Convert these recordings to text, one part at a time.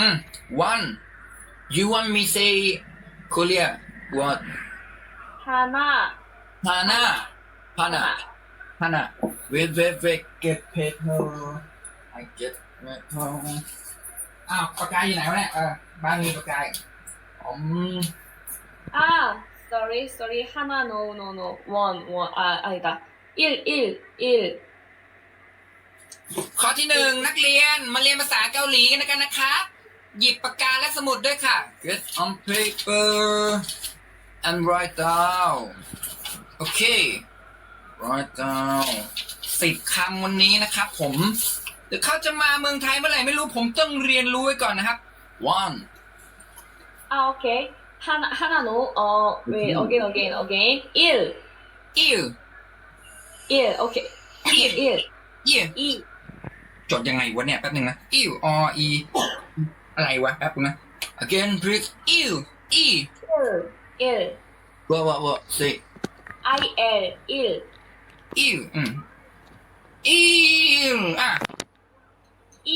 Mm. One. You want me say Korea? What? Hana. Hana. Hana. Hana. Wait, wait, wait. Get paid. No. I get paid. No. อ้าวปากกาอยู่ไหนวะเนี่ยเออบางมีปากกาอืมอ้าว sorry sorry Hana no no no one one อ่าอะไรต่อ il il il ข้อที่หนึ่งนักเรียนมาเรียนภาษาเกาหลีกันนะครับ หยิบปากกาและสมุดด้วยค่ะ get on paper and write down โอเค write down สิบคำวันนี้นะครับผมเดี๋ยวเขาจะมาเมืองไทยเมื่อไหร่ไม่รู้ผมต้องเรียนรู้ไว้ก่อนนะครับ one 아, 오케이. 하나, 하나, no. 어, wait, again, again, again. 1, ew 1, 오케이. 1, 1 2. จดยังไงวะเนี่ยแป๊บหนึงนะ ew r e อ ะไรวะแป๊บนึงนะ again please ew e 1, 1. what what what say I, L, 1. ew อืม ew อะ 2, e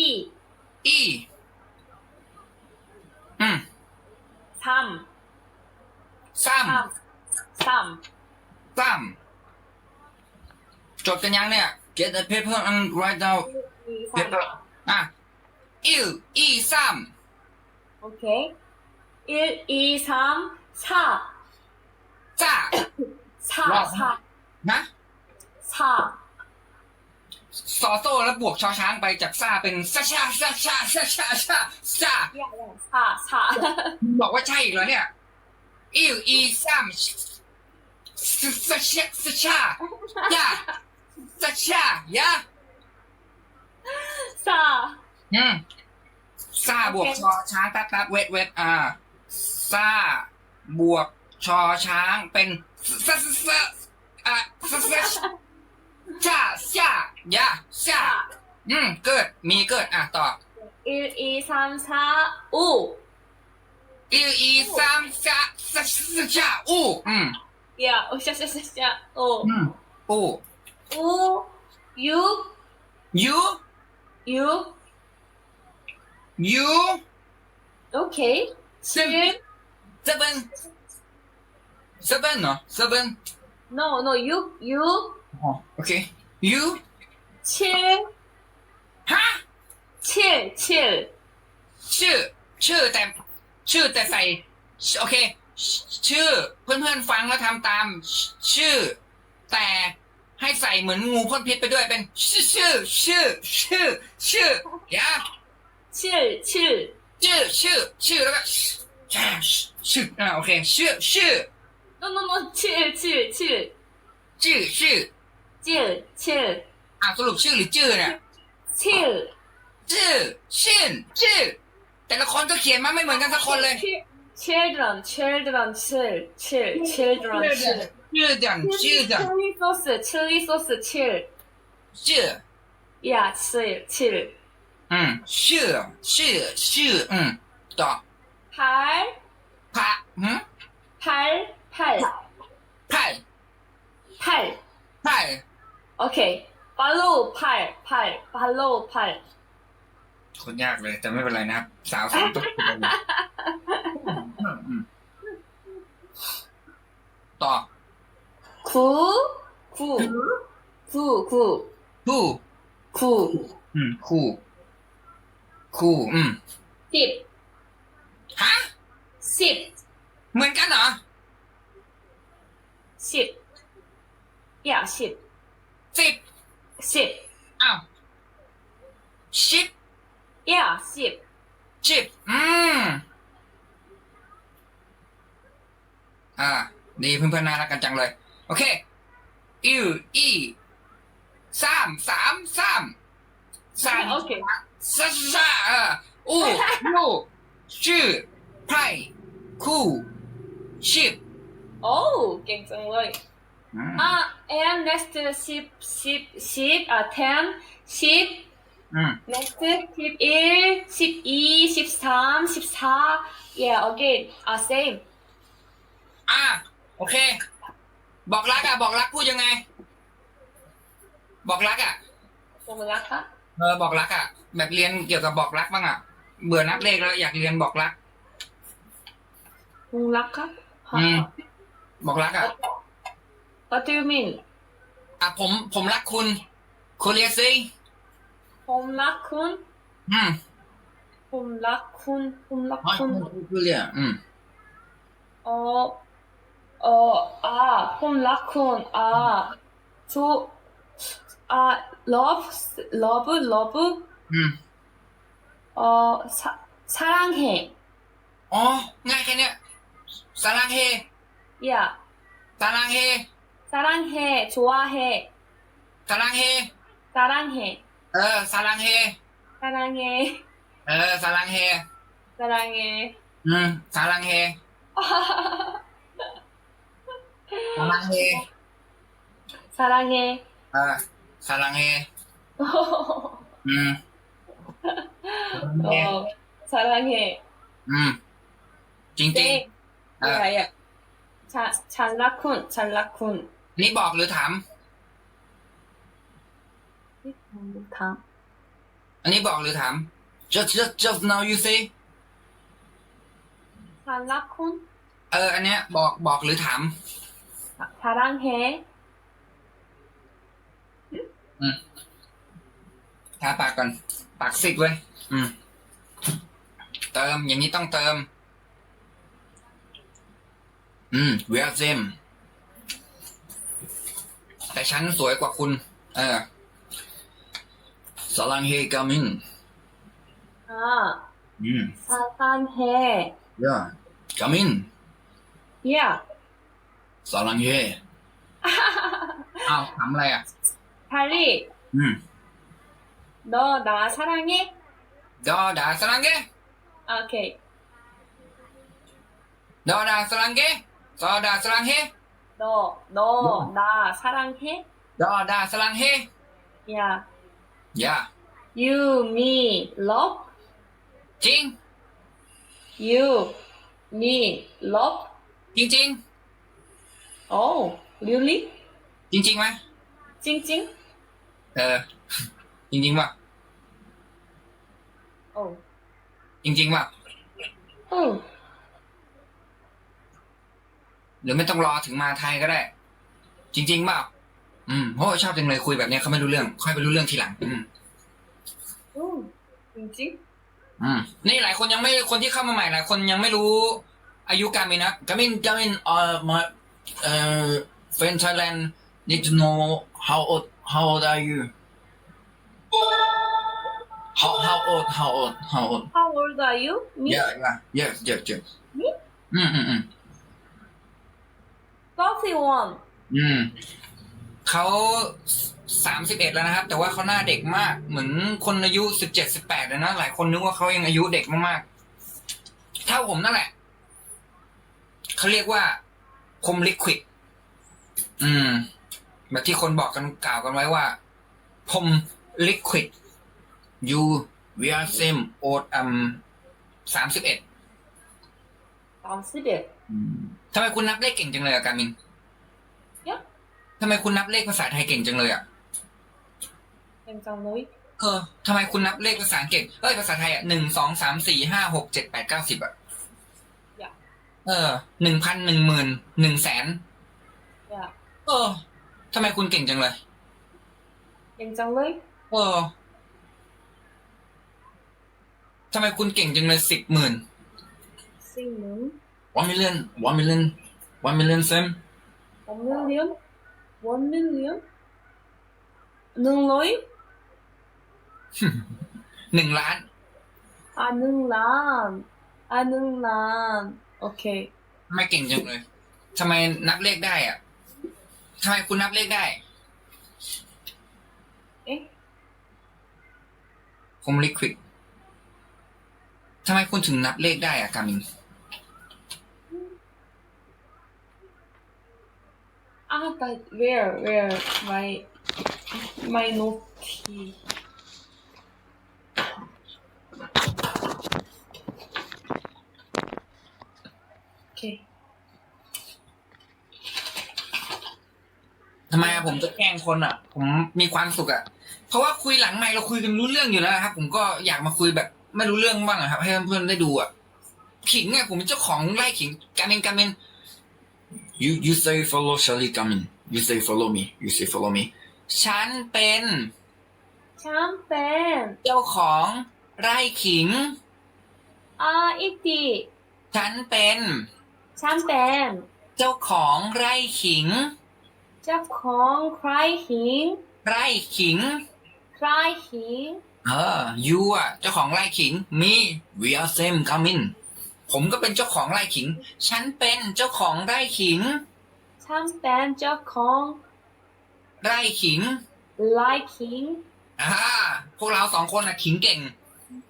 อืม 3, ซ้ำ 3, 3. ซ้ำจดกันยังเนี่ย get the paper and write down 2, paper 3. อะ ew e ซ้ 오케이. 1, 2, 3, 4. ำจ้า 4, 와. 4, นะ 4. ซอโซ่แล้วบวกชอช้างไปจากซ่าเป็นซาชาซาชาซาชาชาซา 야, 야, 4, 4. บอกว่าใช่อีกแล้วเนี่ย อิวอีซ้ำซาซาชาซาชายาซาชายา 4. อืมซาบวกชอช้างตัดตัดเวทเวทอ่าซาบวกชอช้างเป็นซาซาอ่าซาซาชาชายาชาอืมเกิดมีเกิดอะต่ออีอีสามซาอูอีอีสามซาซาชาอูอืมเยาอูชาชาชาชาอูอืมอูอูยูยูยู You. Okay. Seven. Seven. Seven. No. Seven. No. No. You. You. Oh, okay. You. Chill. Huh? Chill. Chill. ชื่อชื่อแต่ชื่อแต่ใส่โอเค ชื่อเพื่อนเพื่อนฟังแล้วทำตาม ชื่อ แต่ให้ใส่เหมือนงูพ่นพิษไปด้วยเป็น ชื่อชื่อชื่อชื่อชื่อยา ชื่อชื่อ ชื่อชื่อชื่อแล้วก็ชื่อชื่ออ่าโอเคชื่อชื่อ no no no ชื่อชื่อชื่อชื่อชื่อชื่อชื่ออ่าสรุปชื่อหรือชื่อเนี่ยชื่อชื่อชื่อชื่อแต่ละคนก็เขียนมาไม่เหมือนกันสักคนเลย children children ชื่อชื่อ children ชื่อชื่อจังชื่อดัง chili sauce chili sauce ชื่อชื่อ yeah ชื่อชื่อ อืมชื่อชื่อชื่ออืมต่อ 팔, พระหืม 팔, 팔, ไพ่ 팔. ไพ่ 오케이. 팔로우, 팔, 팔, 팔로우, 팔. คนยากเลย แต่ไม่เป็นไรนะครับ สาวสามตุ๊กอืมต่อ 구, 구, 구, 구, คู่ 구. อืมคู่ คู่อืมสิบฮะสิบเหมือนกันเหรอสิบอย่าสิบสิบสิบอ้าวสิบอย่าสิบสิบอืมอ่า ดีเพื่อนๆน่ารักกันจังเลย โอเคอิวอีสามสามสามสามโอเค ซาซาอูโยชื่อไพรคู่ชิปโอ้เก่งจังเลยอ่า and next ship ship ship อ่า ten ship next ship is ship e ship สามสิบสาม yeah again อ่า same อ่าโอเค บอกรักอะ บอกรักพูดยังไง บอกรักอะบอกรักอะเออบอกรักอะ แบบเรียนเกี่ยวกับบอกรักบ้างอ่ะ เบื่อนับเลขแล้วอยากเรียนบอกรัก 홍락카? 하, 음. บอกรักอ่ะ What do you mean? อ่ะผมผมรักคุณคุณเรียกสิ 홈라쿤? อืม 홈라쿤? อ๋อ 홈라쿤? คุณเรียกอืม 어, 어, 아, 홈라쿤, 아, 저, 아, love, love, love, อื ม 어, 사, 사랑해. อ๋อ ง่ายแค่เนี้ยสารังเฮ 야, สารังเฮ 사랑해, 좋아해, สารังเฮ 사랑해, เออสารังเฮ 사랑해, เออสารังเฮ 사랑해. อืมสารังเฮสารังเฮ 사랑해. เออสารังเฮอืม 어, 사랑해. อืม จริงจริง 네. ๆเออ 야, 야. 자, 잘라쿤, 잘라쿤. นี่บอกหรือถาม 다. อันนี้บอกหรือถาม just just just now you say 잘라쿤, เออ อันเนี้ย บอกบอกหรือถาม 사- 사랑해. ทาปากก่อน ปากซิดเว้ย อืม เติม อย่างนี้ต้องเติม อืม we are same แต่ฉันสวยกว่าคุณ เออสลังเฮกามิน 아, อืม 사랑해. ย่า กามิน 야, สลังเฮอ้าวทำอะไรอ่ะ 달리, อืม 너 나 사랑해? 너 나 사랑해? 오케이. 너 나 사랑해? 너 나 사랑해? 너, 너, 나 사랑해? 너 나 사랑해? 야. 야. You, me, love? 찡. You, me, love? 찡찡. Oh, really? 찡찡 吗？ 찡찡? 어. จริงๆว่ะโอ้จริงๆว่ะโอ้หรือไม่ต้องรอถึงมาไทยก็ได้ จริงๆเปล่าอืมเพราะชอบจังเลยคุยแบบเนี้ยเขาไม่รู้เรื่อง ค่อยไปรู้เรื่องทีหลัง อืมโอ้จริงอืมนี่หลายคนยังไม่คนที่เข้ามาใหม่หลายคนยังไม่รู้ อายุการมินนะการมินกามินเอ่อมาเอ่อ friend แลนด์นี่ need to know how old how old are you how how old how old how old How old are you? Me? yeah yeah yes yes yes Me? อืมอืมอืม 31. อืมเขาสามสิบเอ็ดแล้วนะครับ แต่ว่าเขาหน้าเด็กมาก เหมือนคนอายุสิบเจ็ดสิบแปดเลยนะ หลายคนนึกว่าเขายังอายุเด็กมากๆ เท่าผมนั่นแหละ เขาเรียกว่าคมลิควิด อืม แบบที่คนบอกกันกล่าวกันไว้ว่าพ liquid u v r s m o อัมสามสิบเอ็ดสามสิบเอ็ดทำไมคุณนับเลขเก่งจังเลยอะการมินทำไมคุณนับเลขภาษาไทยเก่งจังเลยอะเป็นจังเลยเออทำไมคุณนับเลขภาษาอังกฤษเอ้ยภาษาไทยอะหนึ่งสองสามสี่ห้าหกเจ็ดแปดเก้าสิบอะเออหนึ่งพันหนึ่งหมื่นหนึ่งแสนเออทำไมคุณเก่งจังเลย เก่งจังเลย เออทำไมคุณเก่งจังเลยสิบหมื่น Singing. one million one million one million Sam One million. One million. Nương lối. หนึ่งล้าน À nương làm. À nương làm. Okay. ทำไมเก่งจังเลยทำไมนับเลขได้อะทำไมคุณนับเลขได้ ผมลิควิดทำไมคุณถึงนับเลขได้อะกามินอ่า but where where my my note okay ทำไมอะผมจะแกล้งคนอะผมมีความสุขอะ ราะว่าคุยหลังไม่เราคุยกันรู้เรื่องอยู่แล้วนะครับ ผมก็อยากมาคุยแบบไม่รู้เรื่องบ้างอะครับ ให้เพื่อนๆได้ดูอะขิงไงผมเป็นเจ้าของไร่ขิงการเมนการเมน you you say follow Charlie Gamin you say follow me you say follow me ฉันเป็นแชมเปญเจ้าของไร่ขิงอ่าอีกทีฉันเป็นแชมเปญเจ้าของไร่ขิง เจ้าของใครหิง ไร่ขิง ใครหิงเออ you อะ เจ้าของไร่ขิง me we are same Gamin ผมก็เป็นเจ้าของไร่ขิง ฉันเป็นเจ้าของไร่ขิงแชมเปญเจ้าของไร่ขิงไลคิงอ่าพวกเราสองคนอะขิงเก่ง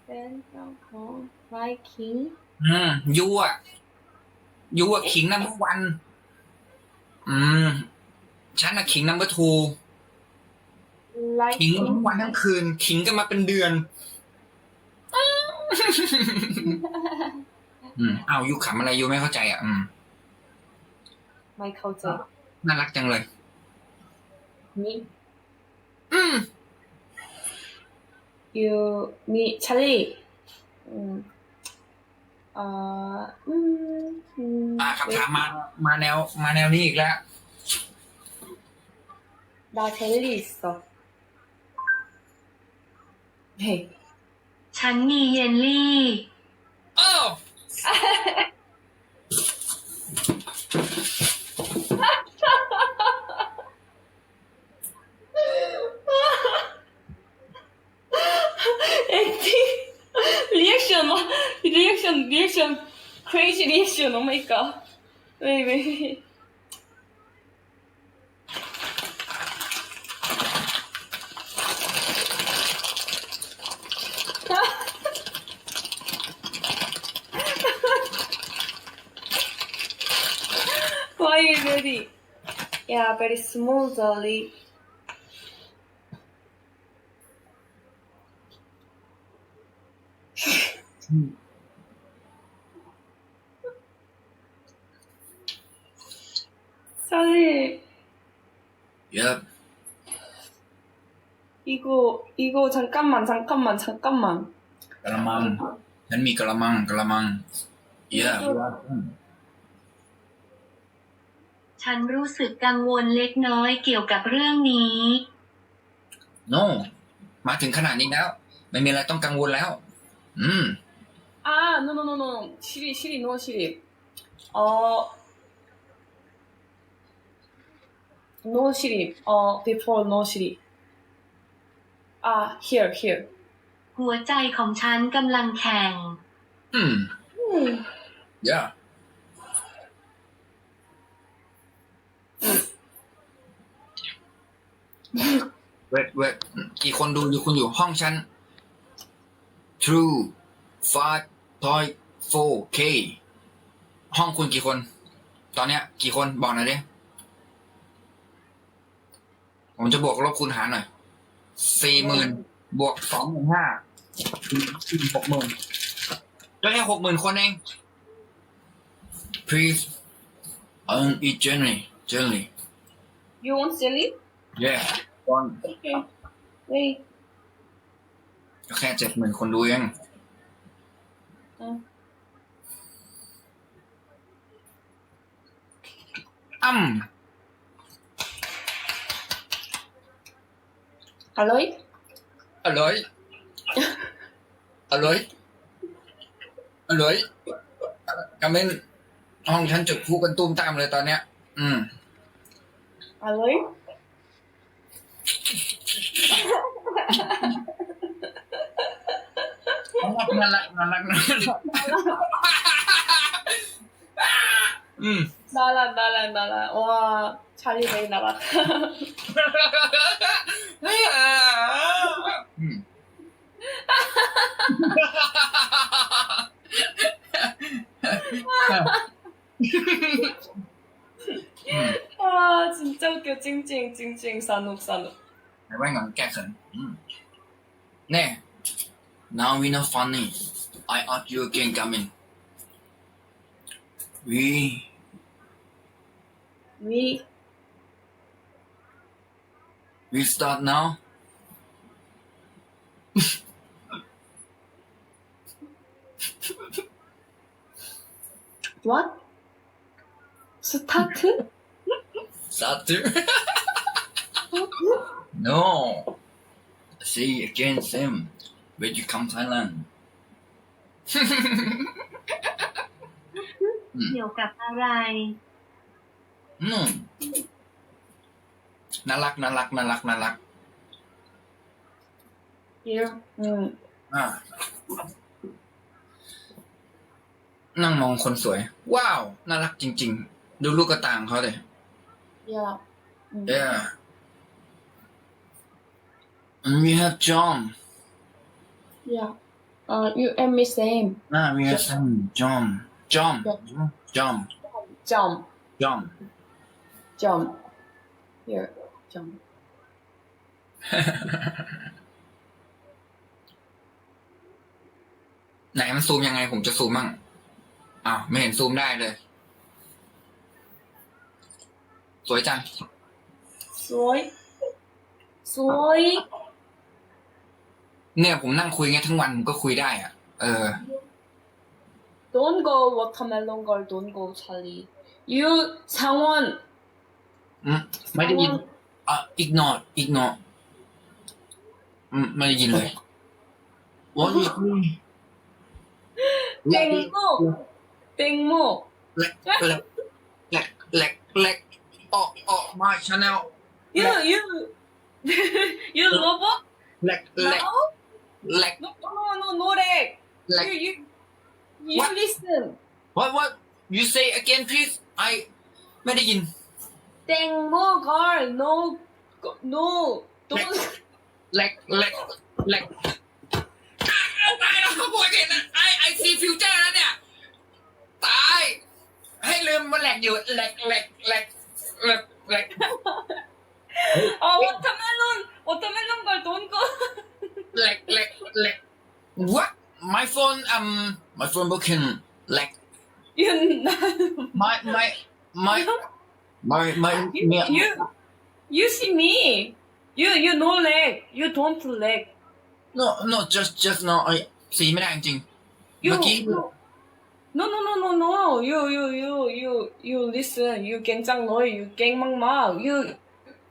เป็นเจ้าของไลคิง อืมยูอะยูอะขิงนัมเบอร์วัน อืม ฉันอะขิงนัมเบอร์ทู ไล ขิง คิง ทั้งวันทั้งคืน ขิงกันมาเป็นเดือน อืมอ้าวยูขำอะไรยูไม่เข้าใจอ่ะ อืม ไม่เข้าใจ น่ารักจังเลย มี อืม you มีชาลีอืมเอ่ออืมอืม อ่าคำถามมา มาแนว มาแนวนี้อีกแล้ว 나 젤리 있어. 네. ฉันมีเยลลี่ เออ 액팅 리액션 와 리액션 리액션 crazy 리액션 oh my god 왜 왜 very small, Dolly. 사실 เยอะ 이거 이거 잠깐만 잠깐만 잠깐만 กระมัง ฉันมีกระมังกระมัง เยอะ ฉันรู้สึกกังวลเล็กน้อยเกี่ยวกับเรื่องนี้ no มาถึงขนาดนี้แล้ว ไม่มีอะไรต้องกังวลแล้ว อืม 아 no no no no 시리 시리 no 시리 어 no 시리 어 before no 시리 아 here here หัวใจของฉันกำลังแข่ง อืม 음. เ เวทเวทกี่คนดูอยู่คุณอยู่ห้องฉัน true five point four k ห้องคุณกี่คน ตอนเนี้ย กี่คนบอกหน่อยดิผมจะบวกลบคูณหารหน่อยสี่หมื่นบวกสองหมื่นห้าสี่หกหมื่นก็แค่หกหมื่นคนเอง please um eat jelly jelly You want jelly? Yeah ก่อน Okay. Wait. ก็แค่เจ็ดหมื่นคนดูเองอืมอ้ำ Hello? อร่อย อร่อย อร่อยกำเมนห้องฉันจุดพลุกันตุ้มตามเลยตอนเนี้ย อืม Hello? น่ารั น่ารักน่ารักน่ารักอืม 나라 나라 나라. 와 찰리 베이 나라. อืม 아 진짜 웃겨. 찡찡 찡찡 산옥 산옥. I went on Jackson. Mm. There. Now we're not funny. I ask you again, come in. We. We. We start now. what? Start? start? No. See again, Sam. Where you come Thailand? เกี่ยวกับอะไร อืมน่ารักน่ารักน่ารักน่ารัก Here. 음. อ่านั่งมองคนสวย ว้าว น่ารักจริง ๆ ดูลูกกระตางเขาเลย Yeah. 음. Yeah. And we have John. Yeah. Uh, you and me same. Ah, we have some John. John. John. Jump. John. Jump. Here. Jump. ไหนมันซูมยังไงผมจะซูมมั่งอ้าวไม่เห็นซูมได้เลย สวยจัง Soy. Soy. เนี่ยผมนั่งคุยเงี้ยทั้งวันก็คุยได้อะ เออ Don't go watermelon girl Don't go Charlie You someone อืมไม่ได้ยินอะ ignore ignore อืมไม่ได้ยินเลย What is เต็งโมเต็งโมแหลกแหลกแหลกแหลกแหลกออกออกมาช anel You you you robot แหลกแหลก No. แหลก No no no no leg. แหลก You you. You What? listen. What what you say again please I ไม่ได้ยิน 땡모 girl. No. go- No. Don't. แหลกแหลกแหลกอ้าวตายแล้วขบวนเห็นนะไอไอซีฟิวเจอร์แล้วเนี่ย ตาย ให้ลืมมันแหลกอยู่แหลกแหลกแหลกแหลกแหลก 아 워터멜론. 워터멜론 girl. Don't go. like, like, like, what? My phone, um, my phone book can like. You my my my my my. You, my, you, you see me. You you no leg. You don't leg. No no just just no. I see me acting you No no no no no you you you you you listen you can tell no you can mang เก่งมากๆ you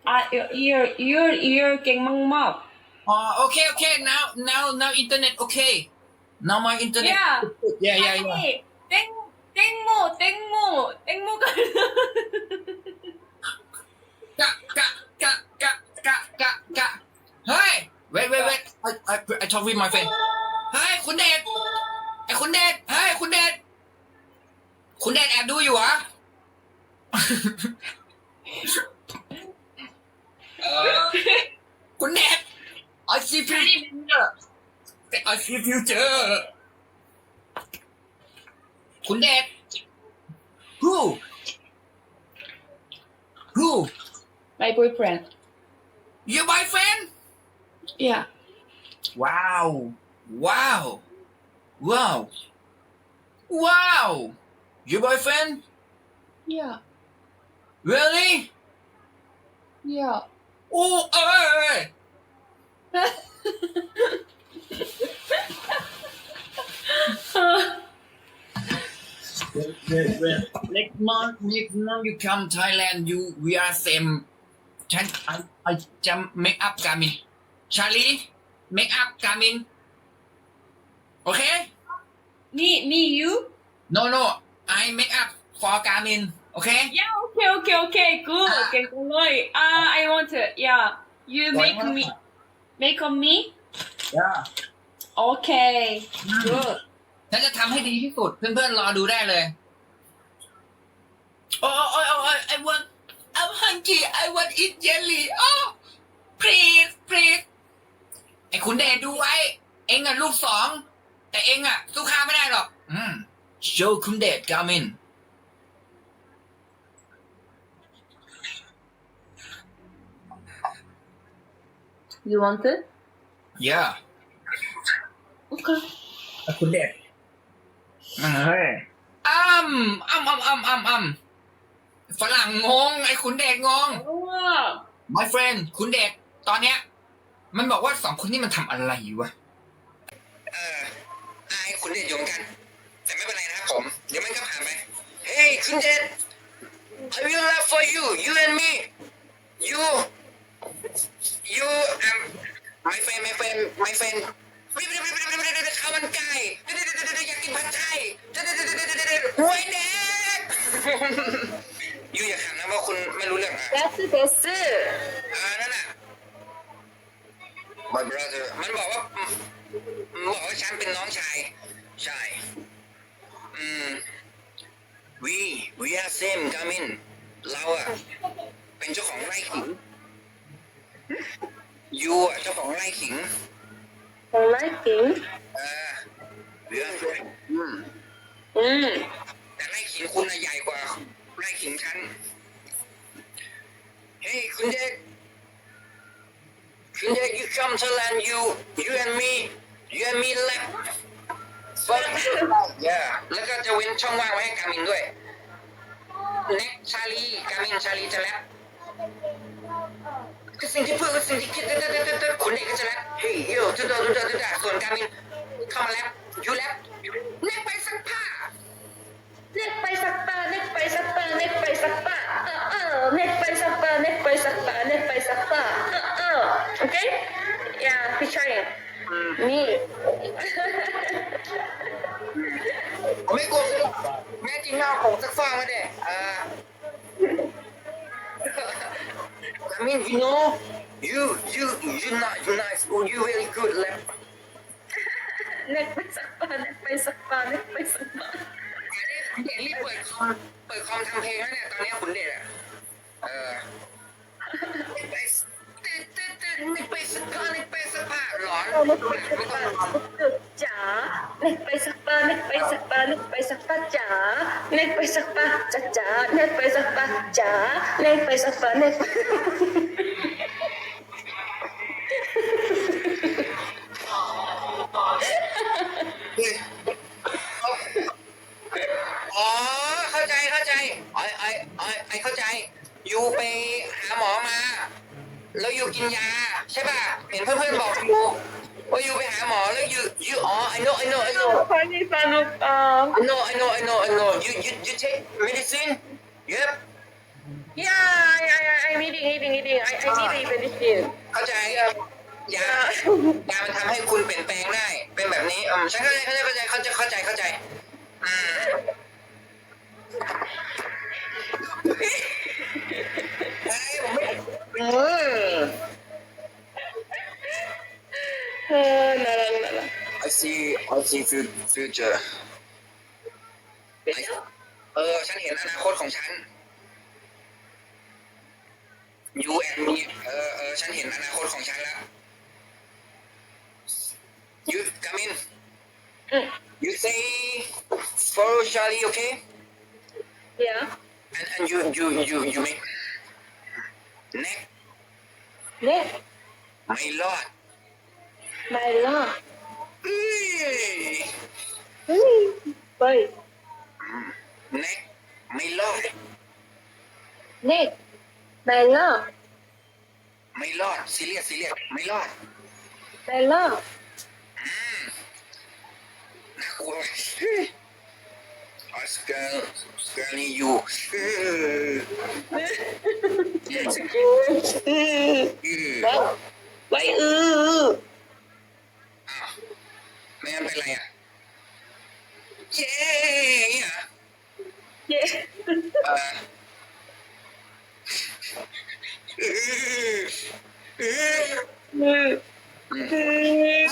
อ่ะ ear ear ear เก่งมากๆ อเค now now now internet okay now my internet Yeah. yeah yeah yeah 아니, 땡, 땡모, 땡모, 땡모가. กะกะกะกะกะกะกะเฮ้ย wait wait wait I I I talk with my friend เฮ้ยคุณเดชไอ้คุณเดชเฮ้ยคุณเดชคุณเดชแอบดูอยู่เหรอ เออคุณเดช I see future I see future คุณเดช who who My boyfriend. your boyfriend Yeah. Wow. Wow. Wow. Wow. Your boyfriend? Yeah. Really? Yeah. Oh, hey. Next month, next month you come Thailand, you we are same. Chan, I, I jump make up Garmin. Charlie, make up Garmin. Okay? Me, me, you? No, no, I make up for Garmin. Okay? Yeah, okay, okay, okay, good. Uh, okay, good. Uh, ah, I want to, yeah. You make me. Make on me? Yeah. Okay. Good. ฉันจะทำให้ดีที่สุด เพื่อนๆรอดูได้เลยโอ้โอ้โอ้โอ้ I want I'm hungry I want eat jelly oh please please ไอ้คุณเดชดูไว้ เองอะลูกสอง แต่เองอะสู้ข้าไม่ได้หรอก อืม show คุณเดชกามิน You want it? yeah Okay. คุณเดชเฮ้ยอ้ำอ้ำอ้ำอ้ำอ้ำอ้ำฝรั่งงง ไอ้คุณเดชงง Wow. my friend คุณเดชตอนเนี้ย มันบอกว่าสองคนนี้มันทำอะไรวะ เออไอ้คุณเดชยมกัน แต่ไม่เป็นไรนะครับผม เดี๋ยวมันก็ผ่านไป hey คุณเดช I will love for you you and me you you um my friend my friend my friend ข้าวมันไก่อยากกินผัดไทยหวยแดงยูอย่าขำนะว่าคุณไม่รู้เรื่องอะ That's this. อ่านั่นน่ะ my brother มันบอกว่ามันบอกว่าฉันเป็นน้องชายใช่อืม we we are same กามินเราอะเป็นเจ้าของไร่ขิง ยูอะเจ้าของไร่ขิง I like him. เออ we are same อืม Mm. แต่ไร่ขิงคุณน่ะใหญ่กว่าไร่ขิงฉันเฮ้ยคุณเด็กคุณเด็ก you come to land you you and me you and me left first yeah แล้วก็จะเว้นช่องว่างไว้ให้กามินด้วย next ชาลีกามินชาลีจะแล บก็สิ่งที่พูดก็สิ่งที่คิดตึ๊ดตึ๊ดตึ๊ดตึ๊ดคุณเด็กก็จะแลบเฮ้ยโย่ตึ๊ดตึ๊ดตึ๊ดตึ๊ดตึ๊ดส่วนกามินเข้ามาแลบยูแลบเน็กไปสักผ้า Neck by sakpa, neck by sakpa, neck by sakpa. Uh uh. Neck by sakpa, neck by sakpa, neck by sakpa. Uh uh. Okay? Yeah, featuring me. ผมไม่กลัวเลยหรอกแม่จริงหน้าผมสักฟางมาเด้เออ I mean you know you you you not you nice oh you very good lap neck by sakpa, neck by sakpa, neck by sakpa. เด็กรีบเปิดคอมเปิดคอมทำเพลงแล้วเนี่ยตอนนี้ขุนเดชอะเออไปตึ๊ นึกไปสักก็นึกไปสักผ้าหรอนึกไปสักผ้าตึกจ๋านึกไปสักผ้านึกไปสักผ้านึกไปสักผ้าจ๋านึกไปสักผ้าจ๋าจ๋านึกไปสักผ้าจ๋านึกไปสักผ้านึก เห็นเพื่อนๆบอกยูว่ายูไปหาหมอแล้วยูยูอ๋อ I know I know I know Funny fun of I know I know I know I know you you you take medicine yep Yeah, yeah, yeah, I'm eating, eating, eating. I, I need to finish it. เข้าใจยายามันทำให้คุณเปลี่ยนแปลงได้ เป็นแบบนี้อืมฉันเข้าใจเข้าใจเข้าใจเข้าใจเข้าใจอืมเฮ้ยผมไม่อืม Uh, nalang, nalang. I see I see fu- future เออ ฉันเห็นอนาคตของฉัน you and me เออเออฉันเห็นอนาคตของฉันแล้ว you come in Mm. you say follow Charlie okay Yeah. and and you you you you make neck Neck, my lord my love. เอ้ย Wait. neck my lord Neck, my love, my lord serious serious my lord my love. น่ากลัวออสการ์สการ์นี่อยู่เออ Wow. Why, uh. อ้าว ไม่งั้นเป็นไรอะเย้เนี่ยเหรอ Yeah. เออเออเออ Mm.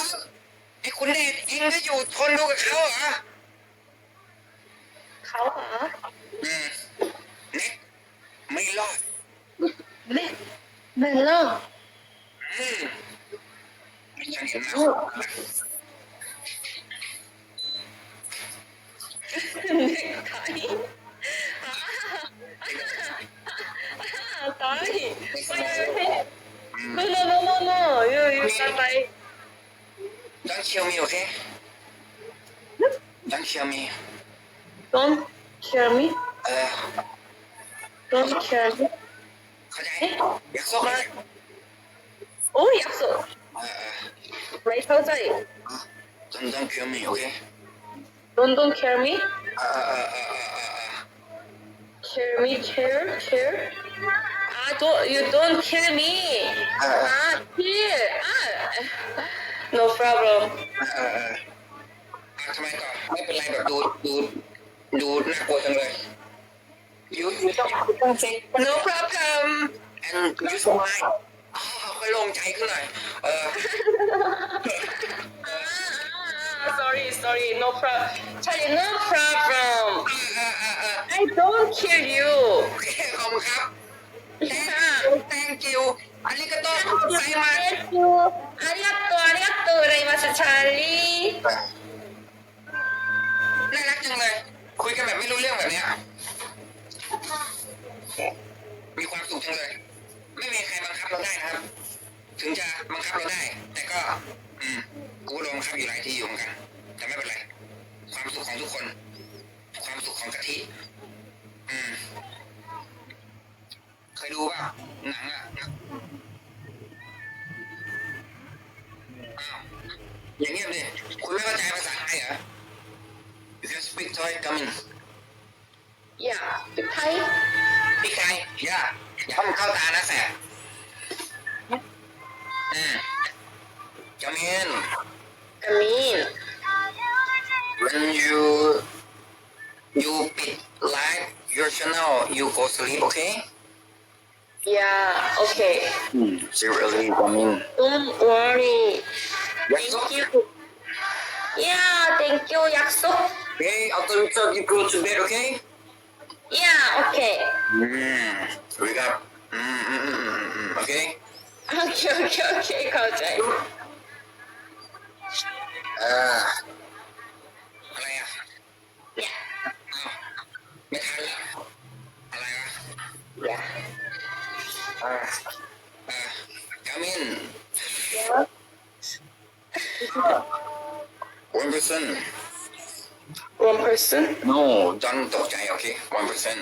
ไอ้คุณเดชเองก็อยู่ทนดูกับเขาเหรอเขาเหรออืมเน็กไม่รอด Neck, my love. อืมฉันเห็นแล้ ว Neck tiny. Ah, tiny. Wait, wait, wait. No, no, no, no, no. You, you got my. Don't kill me okay Don't kill me Don't kill me. เออ Don't kill me. เข้าใจอยากซอกเลย Oh, 약 속. เออเออ Right outside. Don't don't kill me okay Don't, don't kill me. เออเออเออเออเออเออ kill me, kill, kill. Ah, don't you don't kill me. Ah, kill. Ah, no problem. เออเอออะทำไมต่อไม่เป็นไรแบบดูดูดูน่ากลัวจังเลยยูยูต้องยูต้องเซ็ก No problem. and you smile อ๋อค่อยโล่งใจขึ้นหน่อยเออ Ah, sorry, no problem. Charlie, no problem. อ่าอ่าอ่ I don't kill you. ขอบคุณครับ thank thank you อันนี้ก็ต้องขอบคุณใจมาก Thank you. Arigato, arigato gozaimasu, Charlie. น่ารักจังเลย คุยกันแบบไม่รู้เรื่องแบบเนี้ยมีความสุขจังเลย ไม่มีใครบังคับเราได้นะครับ ถึงจะบังคับเราได้ แต่ก็ อืมกูก็โดนบังคับอยู่หลายที่อยู่เหมือนกัน แต่ไม่เป็นไร ความสุขของทุกคน ความสุขของกะทิ อืม เคยดูป่ะหนังอะอ้าวอย่างเงี้ยเลยคุณไม่เข้าใจภาษาไทยเหรอ You speak Thai coming Yeah speak Thai speak Thai Yeah อย่าให้มันเข้าตานะแสบอืม Come in Come in wouldn't you you bit like your channel, you go sleep, okay? Yeah, okay. Hmm, Seriously, I mean. Don't worry. 약속? Thank you. Yeah, thank you. 약속. Okay, after we talk, you go to bed, okay? Yeah, okay. Mm, wake up. Mm, mm, mm, mm, okay? Okay, okay, okay, okay. One hundred, okay. One percent.